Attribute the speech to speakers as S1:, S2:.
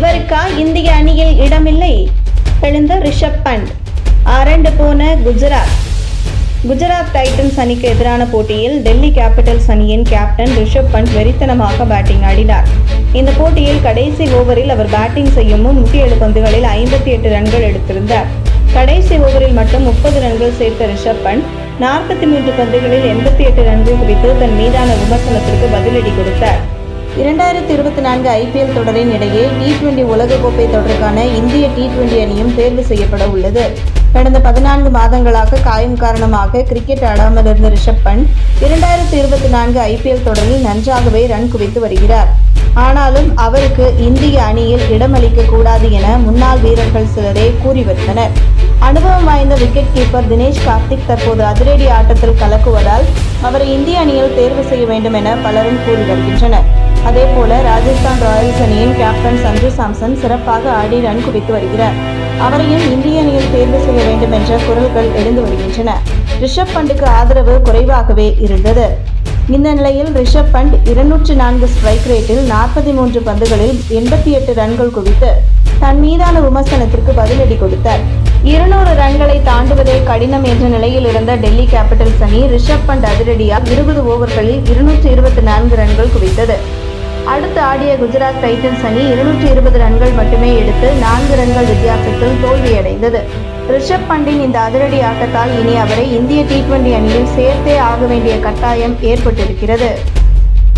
S1: இவருக்கா இந்திய அணியில் இடமில்லை? எழுந்த ரிஷப் பண்ட் அரண்டு போன குஜராத். குஜராத் டைட்டன்ஸ் அணிக்கு எதிரான போட்டியில் டெல்லி கேபிட்டல்ஸ் அணியின் கேப்டன் ரிஷப் பண்ட் வெறித்தனமாக பேட்டிங் ஆடினார். இந்த போட்டியில் கடைசி ஓவரில் அவர் பேட்டிங் செய்யும் முன் நூற்றி ஏழு பந்துகளில் ஐம்பத்தி எட்டு ரன்கள் எடுத்திருந்தார். கடைசி ஓவரில் மட்டும் முப்பது ரன்கள் சேர்த்த ரிஷப் பண்ட் நாற்பத்தி மூன்று பந்துகளில் எண்பத்தி எட்டு ரன்கள் குவித்து தன் மீதான விமர்சனத்திற்கு பதிலடி கொடுத்தார். இரண்டாயிரத்தி இருபத்தி நான்கு ஐபிஎல் தொடரின் இடையே டி டுவெண்டி உலகக்கோப்பை தொடருக்கான இந்திய டி டுவெண்டி அணியும் தேர்வு செய்யப்பட உள்ளது. கடந்த பதினான்கு மாதங்களாக காயம் காரணமாக கிரிக்கெட் ஆடாமல் இருந்த ரிஷப் பண்ட் இரண்டாயிரத்தி இருபத்தி நான்கு ஐபிஎல் தொடரில் நன்றாகவே ரன் குவித்து வருகிறார். ஆனாலும் அவருக்கு இந்திய அணியில் இடமளிக்க கூடாது என முன்னாள் வீரர்கள் சிலரே கூறி வந்தனர் அனுபவம் வாய்ந்த விக்கெட் கீப்பர் தினேஷ் கார்த்திக் தற்போது அதிரடி ஆட்டத்தில் கலக்குவதால் அவரை இந்திய அணியில் தேர்வு செய்ய வேண்டும் என பலரும் கூறி வருகின்றனர். அதேபோல ராஜஸ்தான் ராயல்ஸ் அணியின் கேப்டன் சஞ்சு சாம்சன் சிறப்பாக ஆடி ரன் குவித்து வருகிறார். அவரையும் இந்திய அணியில் தேர்வு செய்ய வேண்டும் என்ற குரல்கள் எழுந்து வருகின்றன. ரிஷப் பண்டுக்கு ஆதரவு குறைவாகவே இருந்தது. இந்த நிலையில் ரிஷப் பண்ட் இருநூற்று நான்கு ஸ்ட்ரைக் ரேட்டில் நாற்பத்தி மூன்று பந்துகளில் எண்பத்தி எட்டு ரன்கள் குவித்து தன் மீதான விமர்சனத்திற்கு பதிலடி கொடுத்தார். இருநூறு ரன்களை தாண்டுவதே கடினம் என்ற நிலையில் இருந்த டெல்லி கேபிட்டல்ஸ் அணி ரிஷப் பண்ட் அதிரடியால் இருபது ஓவர்களில் இருநூற்றி இருபத்தி நான்கு ரன்கள் குவித்தது. அடுத்து ஆடிய குஜராத் டைட்டன்ஸ் அணி இருநூற்றி இருபது ரன்கள் மட்டுமே எடுத்து நான்கு ரன்கள் வித்தியாசத்தில் தோல்வியடைந்தது. ரிஷப் பண்டின் இந்த அதிரடி ஆட்டத்தால் இனி அவரை இந்திய டி டுவெண்டி அணியில் சேர்த்தே ஆக வேண்டிய கட்டாயம் ஏற்பட்டிருக்கிறது.